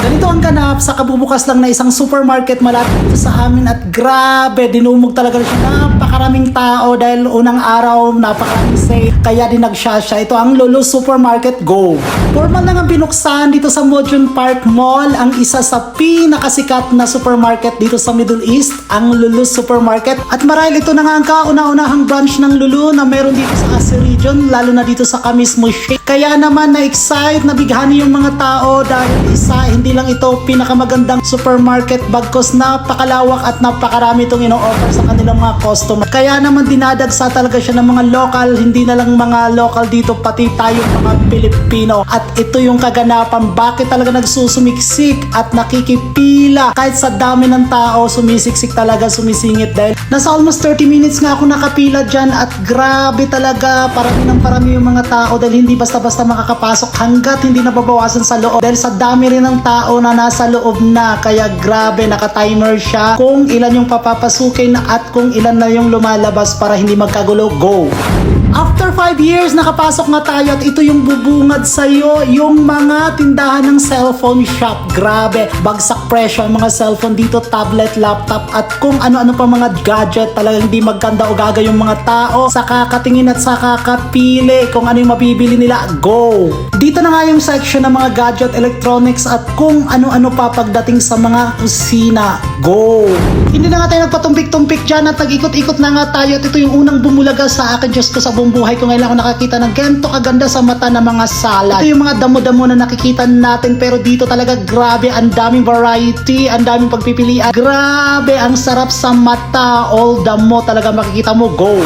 Ganito ang ganap sa kabubukas lang na isang supermarket malapit sa amin at grabe, dinumog talaga siya. Napakaraming tao dahil unang araw, napakaraming sale. Kaya din nagsasya. Ito ang Lulu Supermarket Go. Formal lang ang binuksan dito sa Mojun Park Mall, ang isa sa pinakasikat na supermarket dito sa Middle East, ang Lulu Supermarket. At marahil ito na nga ang kauna-unahang branch ng Lulu na meron dito sa Asia region, lalo na dito sa Kamismo Shake. Kaya naman na-excite, nabighani yung mga tao dahil isa, hindi lang ito pinakamagandang supermarket bagkos napakalawak at napakarami itong ino-offer sa kanilang mga customer. Kaya naman dinadagsa talaga siya ng mga local, hindi na lang mga local dito, pati tayong mga Pilipino. At ito yung kaganapan, bakit talaga nagsusumiksik at nakikipila. Kahit sa dami ng tao, sumisiksik talaga, sumisingit dahil nasa almost 30 minutes nga ako nakapila dyan at grabe talaga, parami ng parami yung mga tao dahil hindi basta-basta makakapasok hanggat hindi nababawasan sa loob. Dahil sa dami rin ng tao na nasa loob na, kaya grabe, naka-timer siya kung ilan yung papapasukin at kung ilan na yung lumalabas para hindi magkagulo. Go! After 5 years, nakapasok nga tayo at ito yung bubungad sa'yo, yung mga tindahan ng cellphone shop. Grabe, bagsak presyo ang mga cellphone dito, tablet, laptop, at kung ano-ano pa mga gadget, talagang hindi magkanda o gaga yung mga tao sa kakatingin at sa kakapili kung ano yung mabibili nila. Go! Dito na nga yung section ng mga gadget, electronics, at kung ano-ano pa pagdating sa mga kusina. Go! Hindi na nga tayo nagpatumpik-tumpik dyan at nag-ikot-ikot na nga tayo at ito yung unang bumulaga sa akin, Diyos ko sa buong buhay ko ngayon ako nakakita ng ganito kaganda sa mata ng mga salad. Ito yung mga damo-damo na nakikita natin pero dito talaga grabe ang daming variety, ang daming pagpipilian. Grabe, ang sarap sa mata. All damo talaga makikita mo. Go!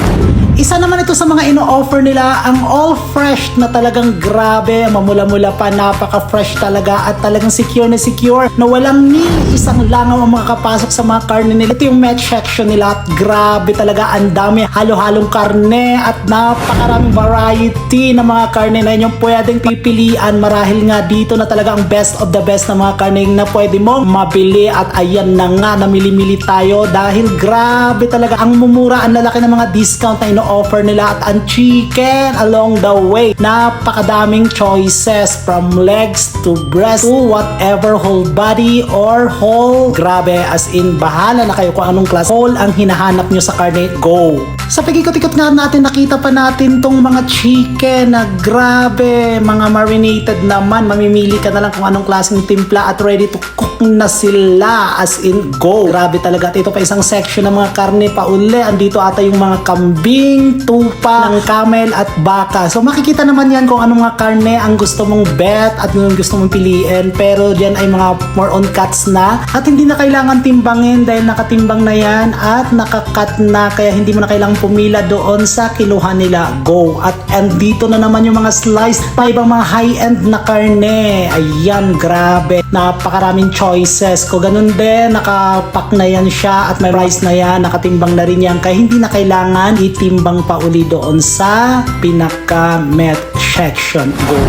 Isa naman ito sa mga ino-offer nila ang all fresh na talagang grabe, mamula-mula pa, napaka-fresh talaga at talagang secure na secure na walang ni isang langaw ang makakapasok sa mga karne nila. Ito yung meat section nila at grabe talaga, ang dami halo-halong karne at napakaraming variety ng mga karne na inyong pwedeng pipilian marahil nga dito na talaga ang best of the best na mga karne na pwede mong mabili at ayan na nga, namili-mili tayo dahil grabe talaga ang mumura, ang lalaki ng mga discount na ino-offer nila at ang chicken along the way. Napakadaming choices from legs to breast to whatever whole body or whole. Grabe, as in bahala na kayo kung anong class whole ang hinahanap nyo sa karne. Go! Sa pag-ikot-ikot nga natin, nakita pa natin tong mga chicken na grabe, mga marinated naman. Mamimili ka na lang kung anong klaseng timpla at ready to cook na sila as in go. Grabe talaga. At ito pa isang section ng mga karne pa uli. Andito ata yung mga kambing, tupa, ng camel at baka. So makikita naman yan kung anong mga karne ang gusto mong bet at yung gusto mong piliin. Pero diyan ay mga more on cuts na. At hindi na kailangan timbangin dahil nakatimbang na yan at nakakat na. Kaya hindi mo na kailangan pumila doon sa kiluhan nila. Go. At andito na naman yung mga slice pa ibang mga high-end na karne. Ayan, grabe. Napakaraming choices. Kung ganun din, nakapak na yan siya at may rice na yan, nakatimbang na rin yan. Kaya hindi na kailangan itimbang pa uli doon sa pinaka-met section. Go.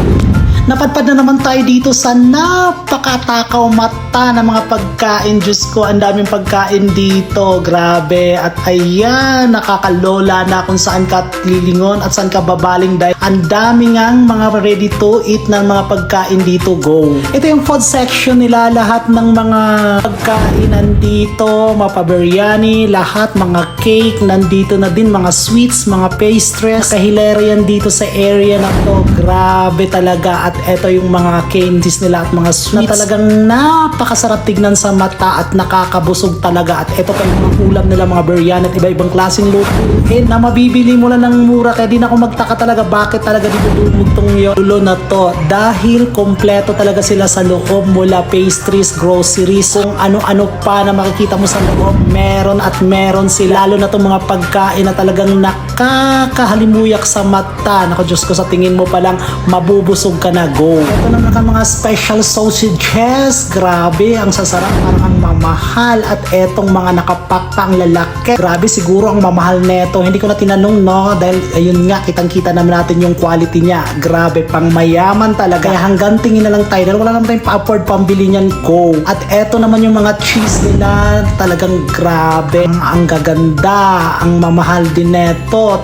Napadpad na naman tayo dito sa napakatakaw mata ng mga pagkain. Diyos ko, ang daming pagkain dito. Grabe. At ayan, nakakalola na kung saan ka lilingon at saan ka babaling dahil ang dami ngang mga ready to eat ng mga pagkain dito. Go. Ito yung food section nila. Lahat ng mga pagkain nandito. Mga biryani, lahat mga cake nandito na din. Mga sweets, mga pastries. Nakahilera yan dito sa area na to. Grabe talaga. At eto yung mga candies nila at mga sweets na talagang napakasarap tignan sa mata at nakakabusog talaga. At eto pa yung mga ulam nila, mga biryani at iba-ibang klaseng lutuin na mabibili mo lang ng mura. Kaya di na ako magtaka talaga bakit talaga dito dumog tong yulo na to. Dahil kompleto talaga sila sa loob mula pastries, groceries, kung ano-ano pa na makikita mo sa loob. Meron at meron sila. Lalo na tong mga pagkain na talagang nakakahalimuyak sa mata. Nako Diyos ko, sa tingin mo pa lang, mabubusog ka na. Go! Ito naman ang mga special sausages. Grabe, ang sasarap. Parang ang mamahal. At etong mga nakapakpa ang lalaki. Grabe, siguro ang mamahal neto. Hindi ko na tinanong, no? Dahil, ayun nga, kitang-kita naman natin yung quality niya. Grabe, pang mayaman talaga. Kaya hanggang tingin na lang tayo. Dahil wala naman tayong pa-afford pambili niyan. Go! At eto naman yung mga cheese nila. Talagang grabe. Ang, ang gaganda. Ang mamahal din neto.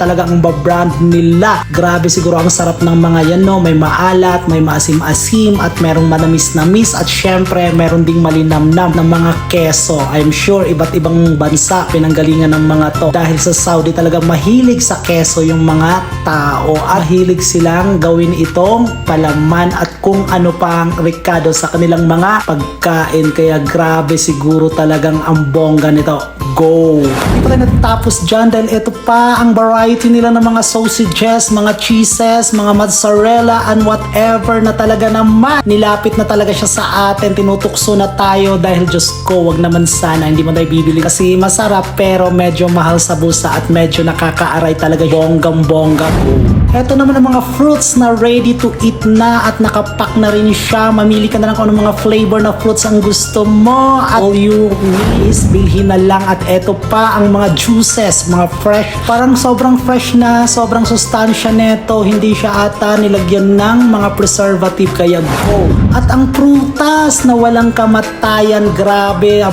Talagang ang babrand nila. Grabe siguro ang sarap ng mga yan, no? May maalat, may maasim-asim at merong manamis-namis at syempre meron ding malinamnam ng mga keso. I'm sure iba't ibang bansa pinanggalingan ng mga to dahil sa Saudi talaga mahilig sa keso yung mga tao at mahilig silang gawin itong palaman at kung ano pa ang rekado sa kanilang mga pagkain kaya grabe siguro talagang ang bongga nito go. Hindi pa tayo natatapos dyan dahil ito pa ang variety nila ng mga sausages, mga cheeses, mga mozzarella and whatever na talaga naman. Nilapit na talaga siya sa atin, tinutukso na tayo dahil Diyos ko, wag naman sana, hindi mo tayo bibili kasi masarap pero medyo mahal sa busa at medyo nakakaaray talaga bonggang bongga ko. Ito naman ang mga fruits na ready to eat na at nakapak na rin siya. Mamili ka na lang kung anong mga flavor na fruits ang gusto mo. At all you need is bilhin na lang. At ito pa ang mga juices, mga fresh. Parang sobrang fresh na, sobrang sustansya neto. Hindi siya ata nilagyan ng mga preservative kaya go. At ang prutas na walang kamatayan, grabe, a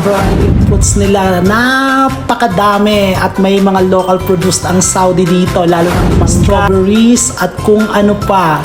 fruits nila. Napakadami at may mga local produced ang Saudi dito, lalo na mga strawberries at kung ano pa.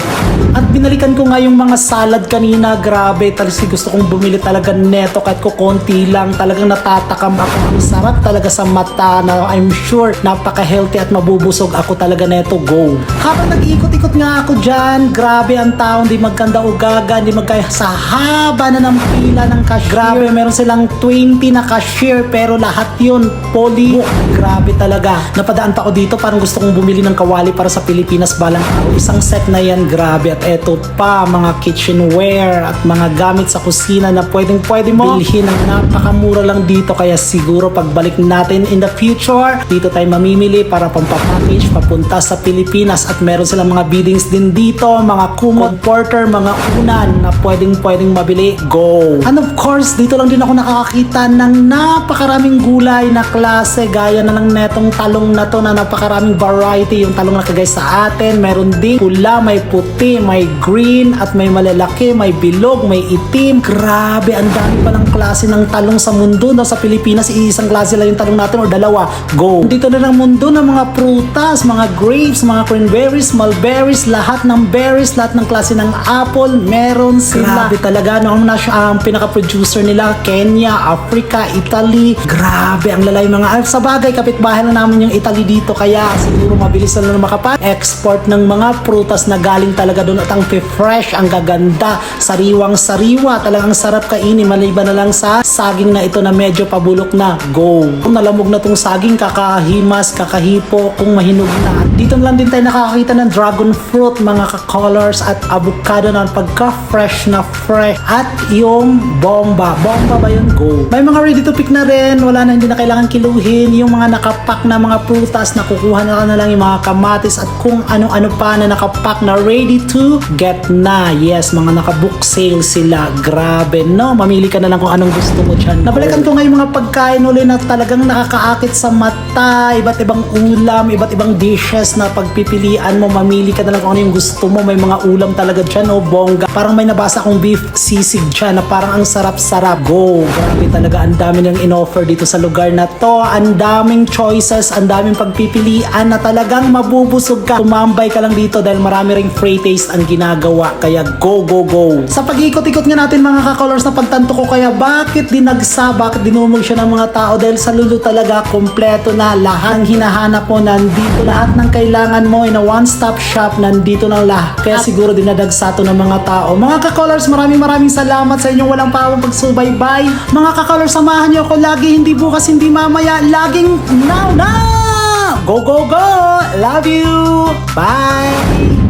At binalikan ko nga yung mga salad kanina, grabe, talaga gusto kong bumili talaga neto kahit ko konti lang, talagang natatakam ako. Ang sarap talaga sa mata na I'm sure napaka-healthy at mabubusog ako talaga neto, go. Habang nag-iikot-ikot nga ako dyan, grabe ang tao, hindi magkanda ugaga, hindi magkaya sa haba na ng pila ng cashier. Grabe, meron silang 20 na cashier pero lahat yun, poly. Grabe talaga. Napadaan pa ako dito, parang gusto kong bumili ng kawali para sa Pilipinas balang araw. Isang set na yan, grabe. At eto pa, mga kitchenware at mga gamit sa kusina na pwedeng pwede mo bilhin ng napakamura lang dito. Kaya siguro pagbalik natin in the future, dito tayo mamimili para pampapackage papunta sa Pilipinas. At meron silang mga biddings din dito, mga kumot porter, mga unan na pwedeng pwedeng mabili. Go! And of course, dito lang din ako nakakakita ng napakaraming gulay na klase gaya na lang netong talong na to na napakaraming variety. Yung talong na kagay sa atin meron din pula, may puti, may green at may malalaki, may bilog, may itim. Grabe, ang dami pa ng klase ng talong sa mundo no? sa Pilipinas isang klase lang yung talong natin o dalawa, go! Dito na ng mundo ng mga prutas, mga grapes mga cranberries, mulberries lahat ng berries, lahat ng klase ng apple meron sila. Grabe talaga no? ang, ang pinaka-producer nila Kenya, Africa, Italy grabe ang lalay mga ah, sa bagay kapitbahay na namin yung Italy dito kaya siguro mabilis na lang makapag-export ng mga prutas na galing talaga doon at ang fresh ang gaganda. Sariwang sariwa talagang sarap kainin maliban na lang sa saging na ito na medyo pabulok na. Go! Kung nalamog na tong saging kakahimas kakahipo kung mahinog na. Dito lang din tayo nakakakita ng dragon fruit mga ka-colors at avocado na pagka-fresh na fresh. At yung bomba. Bomba ba yun? Go! May mga ready to pick na rin wala na hindi na kailangan kiluhin yung mga nakapak na mga prutas. Na kukuha na, na lang yung mga kamatis at kung ano-ano pa na nakapak na ready to get na. Yes mga nakabook sale sila. Grabe no? Mamili ka na lang kung anong gusto mo dyan. Nabalikan ko nga yung mga pagkain uli na talagang nakakaakit sa mata. Iba't ibang ulam iba't ibang dishes na pagpipilian mo. Mamili ka na lang kung ano yung gusto mo. May mga ulam talaga dyan oh bongga. Parang may nabasa akong beef sisig dyan na parang ang sarap-sarap. Go! Grabe talaga ang dami nang in-offer dito sa lugar na to. Ang daming choices ang daming pagpipilian na talagang mabubusog ka. Tumambay ka lang dito dahil marami ring free taste ang ginagawa. Kaya go go go. Sa pag-ikot-ikot nga natin mga ka-colors na pagtanto ko kaya bakit dinagsa bakit dinumog siya ng mga tao? Dahil sa lulo talaga kompleto na lahat ng hinahanap mo nandito lahat ng kailangan mo. In a one-stop shop nandito na lahat. Kaya siguro dinadagsa to ng mga tao. Mga ka-colors maraming maraming salamat sa inyong walang pawang pagsubaybay. Mga ka-colors samahan niyo ako lagi hindi bukas hindi mamaya. Laging now now! Go go go! Love you! Bye